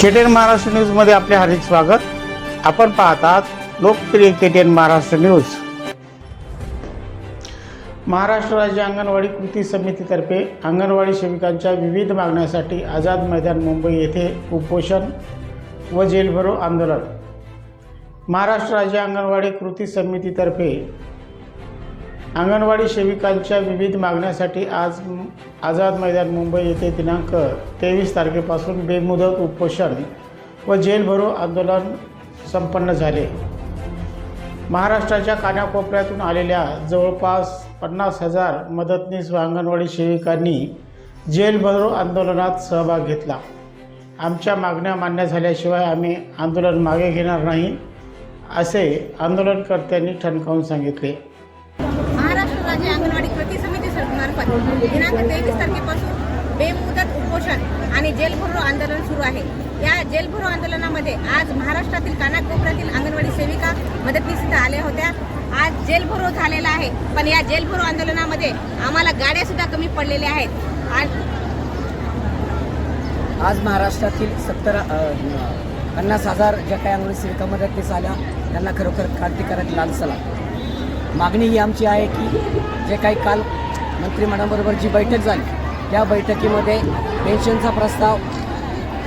KTN Maharashtra न्यूजमध्ये आपले हार्दिक स्वागत. आपण पाहतात लोकप्रिय केटीएन महाराष्ट्र न्यूज महाराष्ट्र राज्य अंगणवाडी कृती समितीतर्फे अंगणवाडी सेविकांच्या विविध मागण्यासाठी आझाद मैदान मुंबई येथे उपोषण व जेलभरो आंदोलन. महाराष्ट्र राज्य अंगणवाडी कृती समितीतर्फे अंगणवाडी सेविकांच्या विविध मागण्यासाठी आज आझाद मैदान मुंबई येथे दिनांक तेवीस तारखेपासून बेमुदत उपोषण व जेल भरो आंदोलन संपन्न झाले. महाराष्ट्राच्या कानाकोपऱ्यातून आलेल्या जवळपास पन्नास हजार मदतनीस व अंगणवाडी सेविकांनी जेल भरो आंदोलनात सहभाग घेतला. आमच्या मागण्या मान्य झाल्याशिवाय आम्ही आंदोलन मागे घेणार नाही असे आंदोलनकर्त्यांनी ठणकावून सांगितले. महाराष्ट्र अंगणवाडी कृती समिती मार्फत दिनांक तेवीस तारखेपासून बेमुदत उपोषण आणि जेलभरो आंदोलन सुरू आहे. या जेलभरो आंदोलनामध्ये आज महाराष्ट्रातील कानाकोपऱ्यातील अंगणवाडी सेविका मदतनीस आल्या होत्या. आज जेलभरो झालेला आहे पण या जेलभरो आंदोलनामध्ये आम्हाला गाड्या सुद्धा कमी पडलेल्या आहेत. आज महाराष्ट्रातील सत्तर पन्नास हजार ज्या काही अंगणवाडी सेविका मदतनीस आल्या त्यांना खरोखर क्रांतिकारक लाल सला मागणी ही आमची आहे की जे काही काल मंत्रिमंडळाबरोबर जी बैठक झाली त्या बैठकीमध्ये पेन्शनचा प्रस्ताव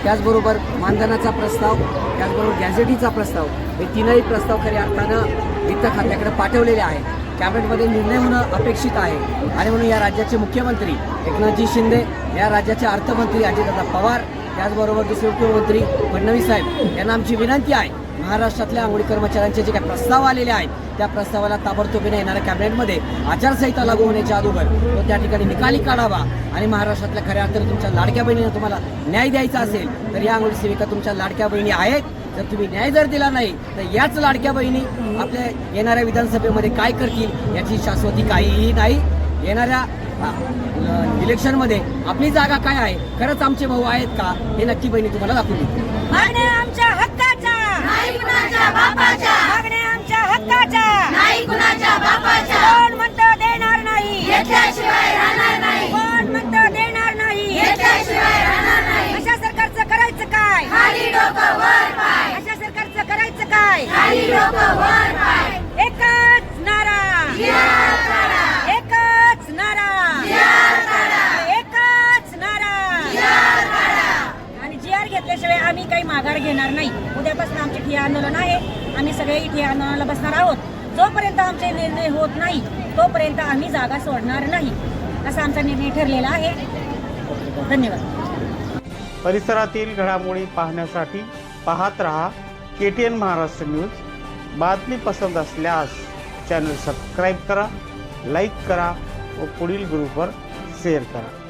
त्याचबरोबर मानधनाचा प्रस्ताव त्याचबरोबर गॅझेटीचा प्रस्ताव हे तीनही प्रस्ताव खऱ्या अर्थानं वित्त खात्याकडे पाठवलेले आहे कॅबिनेटमध्ये निर्णय होणं अपेक्षित आहे. आणि म्हणून या राज्याचे मुख्यमंत्री एकनाथजी शिंदे या राज्याचे अर्थमंत्री अजितदादा पवार त्याचबरोबर दुसरे मुख्यमंत्री फडणवीस साहेब यांना आमची विनंती आहे महाराष्ट्रातल्या आंघोळी कर्मचाऱ्यांचे जे काही प्रस्ताव आलेले आहेत त्या प्रस्तावाला ताबडतोबीने येणाऱ्या कॅबिनेटमध्ये आचारसंहिता लागू होण्याच्या अगोदर तो त्या ठिकाणी निकाली काढावा. आणि महाराष्ट्रातल्या खऱ्या अर्थाने तुमच्या लाडक्या बहिणीनं तुम्हाला न्याय द्यायचा असेल तर या आंघोळी सेविका तुमच्या लाडक्या बहिणी आहेत. जर तुम्ही न्याय जर दिला नाही तर याच लाडक्या बहिणी आपल्या येणाऱ्या विधानसभेमध्ये काय करतील याची शाश्वती काहीही नाही. येणाऱ्या इलेक्शनमध्ये आपली जागा काय आहे? खरंच आमचे भाऊ आहेत का? हे नक्की बहिणी तुम्हाला दाखवून देतील मागण्या आमच्या हक्काच्या नाही कुणाच्या बापाच्या मागण्या आमच्या हक्काच्या नाही कुणाच्या बापाच्या कोण म्हणतं देणार नाही घेतल्याशिवाय राहणार नाही कोण म्हणतं देणार नाही घेतल्याशिवाय राहणार नाही अशा सरकारचं करायचं काय खाली डोकं वर पाय. अशा सरकारचं करायचं काय? खाली डोकं वर पाय. एकच नारा. एकच नारा. एकच नारा. आणि जी आर घेतल्याशिवाय आम्ही काही माघार घेणार नाही. उद्यापासून आमचे ठिय्या आंदोलन आहे. आम्ही सगळे ठिय्या आंदोलनाला बसणार आहोत. जोपर्यंत आमचे निर्णय होत नाही तोपर्यंत आम्ही जागा सोडणार नाही. असा आमचा निर्णय ठरलेला आहे. धन्यवाद. परिसरातील घडामोडी पाहण्यासाठी पाहत रहा K T N Maharashtra news. बातमी पसंत असल्यास चॅनल सबस्क्राईब करा लाईक करा व पुढील ग्रुपवर शेअर करा.